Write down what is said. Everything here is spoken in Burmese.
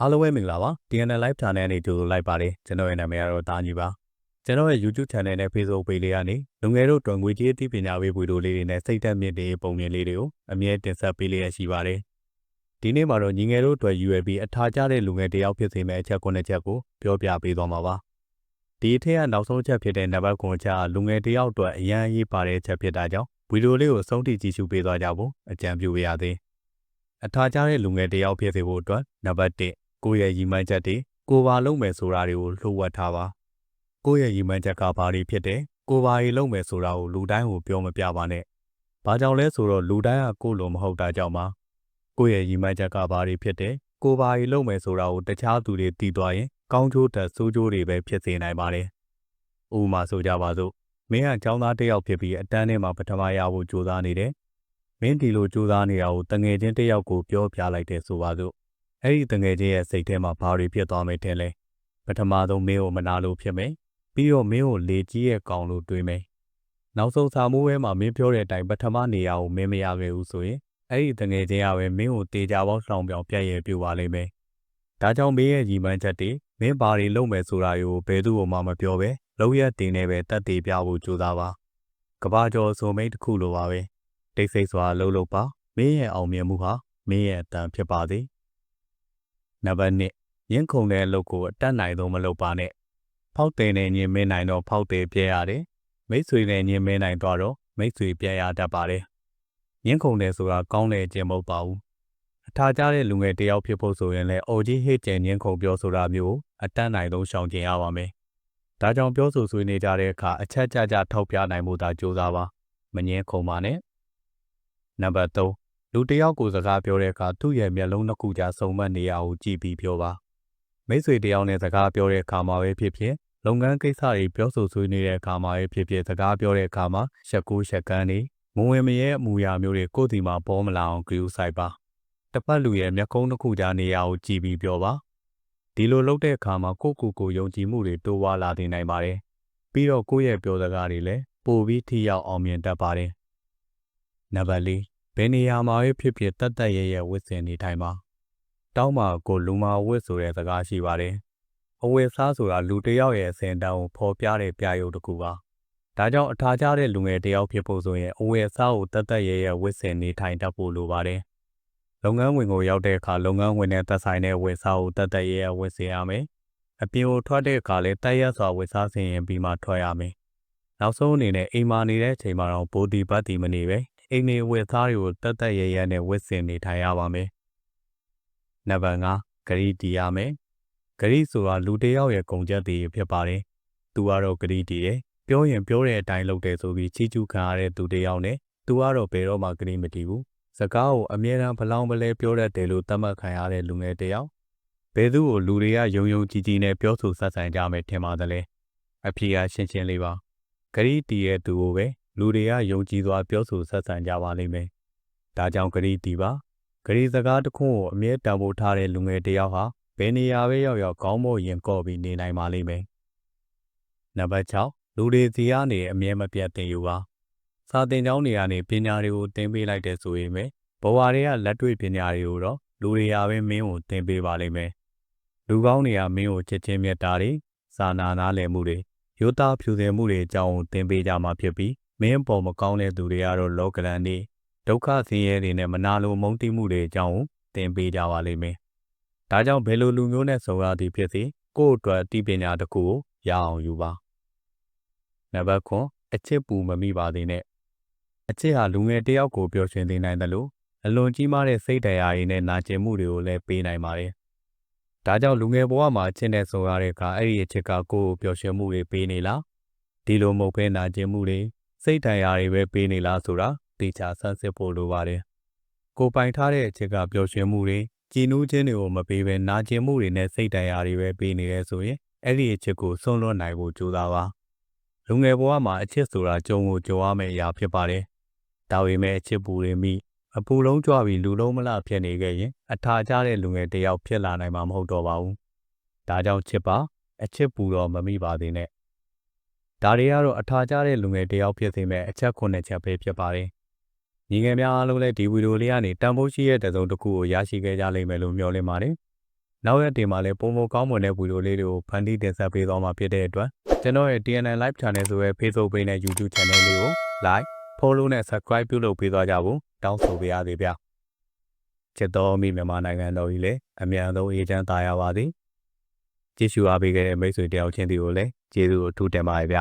အားလုံးပဲမင်္ဂလာပါ TNL Live Channel နဲ့ကြိုဆိုလိုက်ပါတယ်ကျွန်တော်ရဲ့နာမည်ကတော့တာညီပါကျွန်တော်ရဲ့ YouTube Channel နဲ့ Facebook Page လေးကနေလူငယ်တို့တွင်ငွေကြေးအသိပညာပေးဗီဒီယိုလေးတွေနဲ့စိတ်သက်မြင့်တဲ့ပုံမြင်လေးတွေကိုအမြဲတင်ဆက်ပေးလျက်ရှိပါတယ်ဒီနေ့မှာတော့ညီငယ်တို့အတွက် UAB အထာကျတဲ့လူငယ်တယောက်ဖြစ်စေမယ့်အချက်9ချက်ကိုပြောပြပေးသွားမှာပါဒီအထက်ကနောက်ဆုံးချက်ဖြစ်တဲ့နံပါတ်9ချက်လူငယ်တယောက်အတွက်အရန်အရေးပါတဲ့ချက်ဖြစ်တာကြောင့်ဗီဒီယိုလေးကိုအဆုံးထိကြည့်ရှုပေးသွားကြဖို့အကြံပြုပါရစေအထာကျတဲ့လူငယ်တယောက်ဖြစ်စေဖို့အတွက်နံပါတ်1 ကိုယ့်ရဲ့ရည်မှန်းချက်တွေကိုပါလုံးမယ်ဆိုတာတွေကိုလှုပ်ဝက်ထားပါကိုယ့်ရဲ့ရည်မှန်းချက်ကဘာတွေဖြစ်တယ်ကိုပါရီလုံးမယ်ဆိုတာကိုလူတိုင်းကိုပြောမပြပါနဲ့ဘာကြောင့်လဲဆိုတော့လူတိုင်းကကိုယ့်လိုမဟုတ်တာကြောင့်ပါကိုယ့်ရဲ့ရည်မှန်းချက်ကဘာတွေဖြစ်တယ်ကိုပါရီလုံးမယ်ဆိုတာကိုတခြားသူတွေသိသွားရင်ကောင်းကျိုးတက်ဆိုးကျိုးတွေပဲဖြစ်စေနိုင်ပါတယ်ဥပမာဆိုကြပါစို့မင်းကចောင်းသားတစ်ယောက်ဖြစ်ပြီးအတန်းထဲမှာပထမရဖို့ကြိုးစားနေတယ်မင်းဒီလိုကြိုးစားနေတာကိုတငယ်ချင်းတစ်ယောက်ကိုပြောပြလိုက်တယ်ဆိုပါစို့ အဲ့ဒီတငယ်ချင်းရဲ့စိတ်ထဲမှာဘာတွေဖြစ်သွားမယ်ထင်လဲပထမဆုံးမင်းကိုမနာလို့ဖြစ်မယ်ပြီးတော့မင်းကိုလေကြီးရဲ့ကောင်လို့တွေးမယ်နောက်ဆုံးစာမိုးဝဲမှာမင်းပြောတဲ့အတိုင်းပထမနေရာကိုမင်းမရခဲ့ဘူးဆိုရင်အဲ့ဒီတငယ်ချင်းကပဲမင်းကိုတေချာပေါင်းဆောင်ပြောင်ပြည့်ရပြပါလိမ့်မယ်ဒါကြောင့်မင်းရဲ့ညီမန်းချက်တွေမင်းဘာတွေလုပ်မယ်ဆိုတာကိုဘယ်သူမှမပြောပဲလောက်ရတင်နေပဲတက်တည်ပြဖို့ကြိုးစားပါကဘာကျော်စုံမိတ်တစ်ခုလိုပါပဲတိတ်ဆိတ်စွာလှုပ်လှုပ်ပါမင်းရဲ့အောင်မြင်မှုဟာမင်းရဲ့အတန်ဖြစ်ပါသည် နံပါတ်1ရင်းခုန်တဲ့အလုပ်ကိုအတက်နိုင်ဆုံးမလုပ်ပါနဲ့ဖောက်တယ်နဲ့ညင်မင်းနိုင်တော့ဖောက်တယ်ပြဲရတယ်မိတ်ဆွေနဲ့ညင်မင်းနိုင်တော့တော့မိတ်ဆွေပြဲရတတ်ပါတယ်ရင်းခုန်တယ်ဆိုတာကောင်းတဲ့အကျင့်မဟုတ်ပါဘူးအထာကြတဲ့လူငယ်တယောက်ဖြစ်ဖို့ဆိုရင်လည်းအော်ကြီးဟစ်ကျင်ညင်းခုန်ပြောဆိုတာမျိုးအတတ်နိုင်ဆုံးရှောင်ကျင်ရပါမယ်ဒါကြောင့်ပြောဆိုဆွေးနွေးကြတဲ့အခါအချက်ကြကြထောက်ပြနိုင်မှုသာကြိုးစားပါမငင်းခုံပါနဲ့နံပါတ်3 လူတယောက်ကိုစကားပြောတဲ့အခါသူ့ရဲ့မျက်လုံးနှစ်ခုကြားစုံမက်နေရအောင်ကြည့်ပြီးပြောပါမိတ်ဆွေတယောက်နဲ့စကားပြောတဲ့အခါမှာပဲဖြစ်ဖြစ်လုပ်ငန်းကိစ္စတွေပြောဆိုဆွေးနွေးတဲ့အခါမှာပဲဖြစ်ဖြစ်စကားပြောတဲ့အခါမှာရှက်ကိုရှက်ကန်းနေငဝင်မရဲအမူအရာမျိုးတွေကိုယ်စီမှာပေါ်မလာအောင်ကြိုးဆိုင်ပါတစ်ဖက်လူရဲ့မျက်ကုံးတစ်ခုကြားနေရအောင်ကြည့်ပြီးပြောပါဒီလိုလုပ်တဲ့အခါမှာကိုယ့်ကိုယ်ကိုယုံကြည်မှုတွေတိုးပွားလာနေနိုင်ပါတယ်ပြီးတော့ကိုယ့်ရဲ့ပြောစကားတွေလည်းပိုပြီးထိရောက်အောင်မြင်တတ်ပါတယ်နံပါတ်၄ ဘယ်နေရာမှာဖြစ်ဖြစ်တတ်တတ်ရဲရဲဝစ်စင်နေထိုင်ပါတောင်းမှာကိုလူမာဝစ်ဆိုတဲ့စကားရှိပါတယ်အဝယ်စားဆိုတာလူတစ်ယောက်ရဲ့အစဉ်တောင်းကိုဖော်ပြတဲ့ပြရုပ်တစ်ခုပါဒါကြောင့်အထာကျတဲ့လူငယ်တယောက်ဖြစ်ဖို့ဆိုရင်အဝယ်စားကိုတတ်တတ်ရဲရဲဝစ်စင်နေထိုင်တတ်ဖို့လိုပါတယ်လုပ်ငန်းဝင်ကိုရောက်တဲ့အခါလုပ်ငန်းဝင်နဲ့သက်ဆိုင်တဲ့ဝယ်စားကိုတတ်တတ်ရဲရဲဝစ်စင်ရမယ်အပြင်ကိုထွက်တဲ့အခါလည်းတိုက်ရစွာဝယ်စားစင်ရင်ပြီးမှထွက်ရမယ်နောက်ဆုံးအနေနဲ့အိမ်မာနေတဲ့အချိန်မှာတော့ဘိုဒီပတ်တီမနေပဲ အိမ်နေဝက်သားတွေကိုတတ်တတ်ရရနဲ့ဝက်စင်နေထိုင်ရပါမယ်။နံပါတ်5ဂရီတီရမယ်။ဂရီဆိုတာလူတစ်ယောက်ရဲ့ကုန်ချက်တွေဖြစ်ပါတယ်။သူကတော့ဂရီတီတယ်။ပြောရင်ပြောတဲ့အတိုင်းလုပ်တယ်ဆိုပြီးချီးကျူးခံရတဲ့သူတစ်ယောက်နဲ့သူကတော့ဘယ်တော့မှဂရီမတီးဘူး။စကားကိုအမြဲတမ်းဘလောင်ပလဲပြောတတ်တယ်လို့သတ်မှတ်ခံရတဲ့လူငယ်တစ်ယောက်ဘယ်သူ့ကိုလူတွေကယုံယုံကြည်ကြည်နဲ့ပြောဆိုဆက်ဆံကြမယ်ထင်ပါတယ်လေ။အဖြေကရှင်းရှင်းလေးပါ။ဂရီတီရဲ့သူကိုပဲ လူတွေကယုံကြည်စွာပြောဆိုဆက်ဆံကြပါလိမ့်မယ်။ဒါကြောင့်ဂရီတီပါဂရီစကားတစ်ခုကိုအမြဲတမ်းဖို့ထားတဲ့လူငယ်တစ်ယောက်ဟာဘယ်နေရာပဲရောက်ရောက်ကောင်းမို့ရင်ကော့ပြီးနေနိုင်ပါလိမ့်မယ်။နံပါတ်6လူတွေစီကနေအမြဲမပြတ်တင်ယူပါ။စာသင်ကျောင်းတွေကနေပညာတွေကိုသင်ပေးလိုက်တဲ့ဆိုရင်ပဲဘဝတွေကလက်တွေ့ပညာတွေကိုတော့လူတွေရာပဲမင်းကိုသင်ပေးပါလိမ့်မယ်။လူကောင်းတွေကမင်းကိုချစ်ချင်းမြတ်တာတွေစာနာနားလည်မှုတွေရိုးသားဖြူစင်မှုတွေအကြောင်းကိုသင်ပေးကြမှာဖြစ်ပြီး မင်းပေါ်မကောင်းတဲ့သူတွေကတော့လောကလန်နေဒုက္ခဆင်းရဲတွေနဲ့မနာလိုမုန်းတိမှုတွေအကြောင်းသင်ပေးကြပါလိမ့်မယ်။ဒါကြောင့်ဘယ်လိုလူမျိုးနဲ့ဆုံရသည်ဖြစ်စေကိုယ့်အတွက်အသိပညာတစ်ခုကိုရအောင်ယူပါ။နံပါတ်9အချစ်ပူမမိပါသေးနဲ့အချစ်ဟာလူငယ်တယောက်ကိုပျော်ရွှင်စေနိုင်တယ်လို့အလွန်ကြီးမားတဲ့စိတ်တရားတွေနဲ့နာကျင်မှုတွေကိုလည်းပေးနိုင်ပါတယ်။ဒါကြောင့်လူငယ်ဘဝမှာအချစ်နဲ့ဆုံရတဲ့အခါအဲ့ဒီအချစ်ကကိုယ့်ကိုပျော်ရွှင်မှုတွေပေးနေလားဒီလိုမဟုတ်ဘဲနာကျင်မှုတွေ စိတ်တရားတွေပဲပေးနေလားဆိုတာတေချာဆန်းစစ်ဖို့လိုပါတယ်။ကိုပိုင်ထားတဲ့အချက်ကပျော်ရွှင်မှုတွေကြည်နူးခြင်းတွေကိုမပေးဘဲနာကျင်မှုတွေနဲ့စိတ်တရားတွေပဲပေးနေရဲဆိုရင်အဲ့ဒီအချက်ကိုဆုံးလွတ်နိုင်ဖို့ကြိုးစားပါ။လူငယ်ဘဝမှာအချက်ဆိုတာကြုံကိုကြုံရမယ့်အရာဖြစ်ပါတယ်။ဒါပေမဲ့အချက်ပူတွေမိအပူလုံးကြွပြီးလူလုံးမလဖြစ်နေခဲ့ရင်အထာကျတဲ့လူငယ်တယောက်ဖြစ်လာနိုင်မှာမဟုတ်တော့ပါဘူး။ဒါကြောင့်ချစ်ပါအချစ်ပူတော့မမိပါသေးနဲ့ ဒါတွေကတော့အထာကျတဲ့လူငယ်တယောက်ဖြစ်စေမဲ့အချက်ခုနှစ်ချက်ပဲဖြစ်ပါတယ်။ညီငယ်များအားလုံးလည်းဒီဗီဒီယိုလေးကနေတန်ဖိုးရှိတဲ့တစုံတစ်ခုကိုရရှိခဲ့ကြလိမ့်မယ်လို့မျှော်လင့်ပါတယ်။နောက်ရက်တင်မှာလည်းပုံမကောင်းမွန်တဲ့ဗီဒီယိုလေးတွေကိုဖန်တီးတင်ဆက်ပေးသွားမှာဖြစ်တဲ့အတွက်ကျွန်တော်ရဲ့ TNN Live Channel ဆိုရဲ့ Facebook Page နဲ့ YouTube Channel လေးကို Like Follow နဲ့ Subscribe ပြုလုပ်ပေးသွားကြဖို့တောင်းဆိုပေးရသေးဗျချစ်တော်မိမြန်မာနိုင်ငံတော်ကြီးလည်းအမြန်ဆုံးအေးချမ်းသာရပါသည် ကြည့်ရှုအားပေးခဲ့တဲ့မိတ်ဆွေတယောက်ချင်းစီကိုလည်းကျေးဇူးအထူးတင်ပါတယ်ဗျ